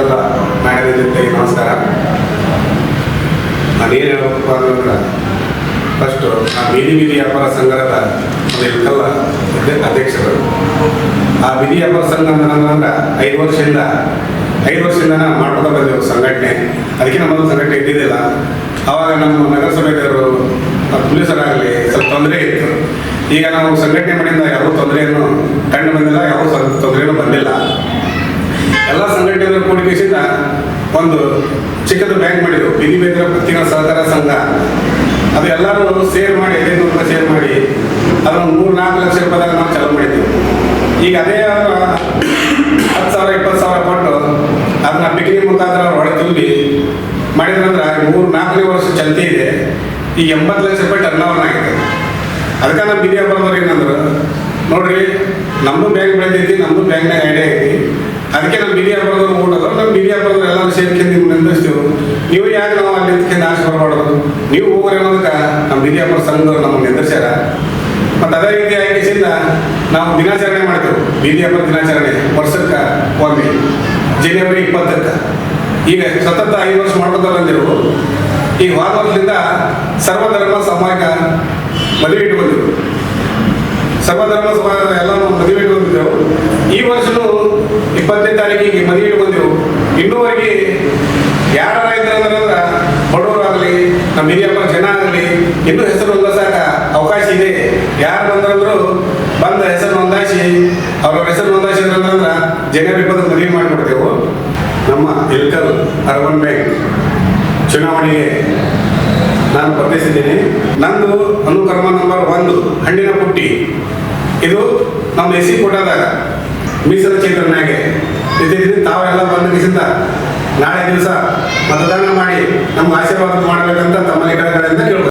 ಎಲ್ಲ ಮ್ಯಾನೇಜರ್ ಜೊತೆಗೆ ನಮಸ್ಕಾರ. ನಾನೇನು ಹೇಳಬೇಕಪ್ಪ ಅಂತಂದ್ರೆ ಫಸ್ಟು ಆ ಬೀದಿ ಬೀದಿ ವ್ಯಾಪಾರ ಸಂಘದ ಒಂದು ಅಧ್ಯಕ್ಷರು. ಆ ಬೀದಿ ವ್ಯಾಪಾರ ಸಂಘ ಅಂದ್ರೆ ಐದು ವರ್ಷದಿಂದ ಐದು ವರ್ಷದಿಂದ ಮಾಡ್ಕೊತಾ ಬಂದೆವು ಸಂಘಟನೆ. ಅದಕ್ಕಿಂತ ಮೊದಲು ಸಂಘಟನೆ ಇದ್ದಿದ್ದಿಲ್ಲ. ಅವಾಗ ನಮ್ಮ ನಗರಸಭೆಯವರು ಪೊಲೀಸರಾಗಲಿ ಸ್ವಲ್ಪ ತೊಂದರೆ ಇತ್ತು. ಈಗ ನಾವು ಸಂಘಟನೆ ಮಾಡಿದ ಯಾವ ತೊಂದರೆಯನ್ನು ಸಂಘಟನೆಗಳ ಒಂದು ಚಿಕ್ಕದು ಬ್ಯಾಂಕ್ ಮಾಡಿದ್ರು. ಬಿನಿ ಬೇಂದ್ರ ಪತ್ತಿನ ಸಹಕಾರ ಸಂಘ. ಅದು ಎಲ್ಲರೂ ಸೇರ್ ಮಾಡಿ ಐದೈದು ರೂಪಾಯಿ ಸೇರ್ ಮಾಡಿ, ಅದನ್ನು ಮೂರು ನಾಲ್ಕು ಲಕ್ಷ ರೂಪಾಯಿದಾಗ ನಾವು ಚಾಲೂ ಮಾಡಿದ್ವಿ. ಈಗ ಅದೇ ಹತ್ತು ಸಾವಿರ, ಇಪ್ಪತ್ತು ಸಾವಿರ ಕೊಟ್ಟು ಅದನ್ನ ಬಿಕ್ರಿ ಮುಖಾಂತರ ಅವ್ರು ಹೊಡೆ ತುಂಬಿ ಮಾಡಿದ್ರಂದ್ರೆ ಮೂರು ನಾಲ್ಕನೇ ವರ್ಷ ಚಲ್ತಿ ಇದೆ. ಈ ಎಂಬತ್ತು ಲಕ್ಷ ರೂಪಾಯಿ ಟರ್ನ್ ಆಗಿದೆ. ಅದಕ್ಕೆ ನಮ್ಮ ಬೀದಿ ವ್ಯಾಪಾರದವ್ರು ಏನಂದ್ರು, ನೋಡ್ರಿ ನಮ್ಮದು ಬ್ಯಾಂಕ್ ಬೆಳೆದೈತಿ ನಮ್ಮದು ಬ್ಯಾಂಕ್ನಾಗ ಐಡಿಯಾ ಅದಕ್ಕೆ ನಮ್ಮ ಬೀದಿ ವ್ಯಾಪಾರದವ್ರು ಓಡೋದು ನಮ್ಮ ಬೀದಿ ವ್ಯಾಪಾರದವ್ರು ಎಲ್ಲರೂ ಸೇರ್ಕೊಂಡು ನಿಮ್ಗೆ ನಿಂದಿಸ್ತೀವಿ ನೀವು ಯಾಕೆ ನಾವು ಅಲ್ಲಿ ನಿಂತ್ಕೊಂಡು ಆಶೀರ್ವಾದ ಮಾಡೋದು? ನೀವು ಅನ್ನೋದಕ್ಕೆ ನಮ್ಮ ಬೀದಿ ವ್ಯಾಪಾರ ಸಂಘದವ್ರು ನಮ್ಮ ನಿಂದಿಸ್ಯಾರ ಮತ್ತು ಅದೇ ರೀತಿ ಆಗಿಸಿಂದ ನಾವು ದಿನಾಚರಣೆ ಮಾಡ್ತೇವೆ. ಬೀದಿ ಹಬ್ಬದ ದಿನಾಚರಣೆ, ವರ್ಷಕ್ಕೆ ಒಮ್ಮೆ, ಜನವರಿ ಇಪ್ಪತ್ತಕ್ಕೆ. ಈಗ ಸತತ ಐದು ವರ್ಷ ಮಾಡ್ಕೊತ ಬಂದಿರು ಈ ವರ್ಷದಿಂದ ಸರ್ವಧರ್ಮ ಸಮಾಯಕ ಮದುವೆ ಇಟ್ಟು ಇಟ್ಕೊಂಡಿರು ಸರ್ವಧರ್ಮ ಸಮಾಜ ಎಲ್ಲ ನಾವು ಮದುವೆ ಬಂದಿದ್ದೆವು. ಈ ವರ್ಷನೂ ಇಪ್ಪತ್ತನೇ ತಾರೀಕಿಗೆ ಮದುವೆಗೆ ಬಂದೆವು ಇನ್ನೂವರೆಗೆ ಯಾರ ಇದ್ರಂದ್ರೆ ಬಡವರಾಗಲಿ, ನಮ್ಮ ಹಿರಿಯಪ್ಪ ಜನ ಆಗಲಿ, ಇನ್ನೂ ಹೆಸರು ಹೊಂದಿಸಾಕ ಅವಕಾಶ ಇದೆ. ಯಾರು ಬಂದ್ರಂದ್ರು ಬಂದ ಹೆಸರು ನೋಂದಾಯಿಸಿ ಅವರ ಹೆಸರು ನೋಂದಾಯಿಸಿದ್ರಂದ್ರೆ ಜನವರಿ ಇಪ್ಪತ್ತು ಮದುವೆ ಮಾಡಿಬಿಡ್ತೇವೆ. ನಮ್ಮ ಇಲ್ಕಲ್ ಅರ್ಬನ್ ಬ್ಯಾಂಕ್ ಚುನಾವಣೆಗೆ ನಾನು ಸ್ಪರ್ಧಿಸಿದ್ದೀನಿ ನಂದು ಅನುಕರ್ಮ ನಂಬರ್ ಒಂದು, ಹಣ್ಣಿನ ಪುಟ್ಟಿ. ಇದು ನಮ್ಮ ಎಸಿ ಕೊಟ್ಟಾದಾಗ ಮೀಸಲ ಚೇತನಾಗೆ ಇದ್ದಿದ್ದು ತಾವೆಲ್ಲ ಬಂದು ದಿವಸದಿಂದ ನಾಳೆ ದಿವಸ ಮತದಾನ ಮಾಡಿ ನಮ್ಮ ಆಶೀರ್ವಾದ ಮಾಡಬೇಕಂತ ತಮ್ಮಲ್ಲಿ ಕಡೆಗಳಿಂದ ಕೇಳ್ಬೋದು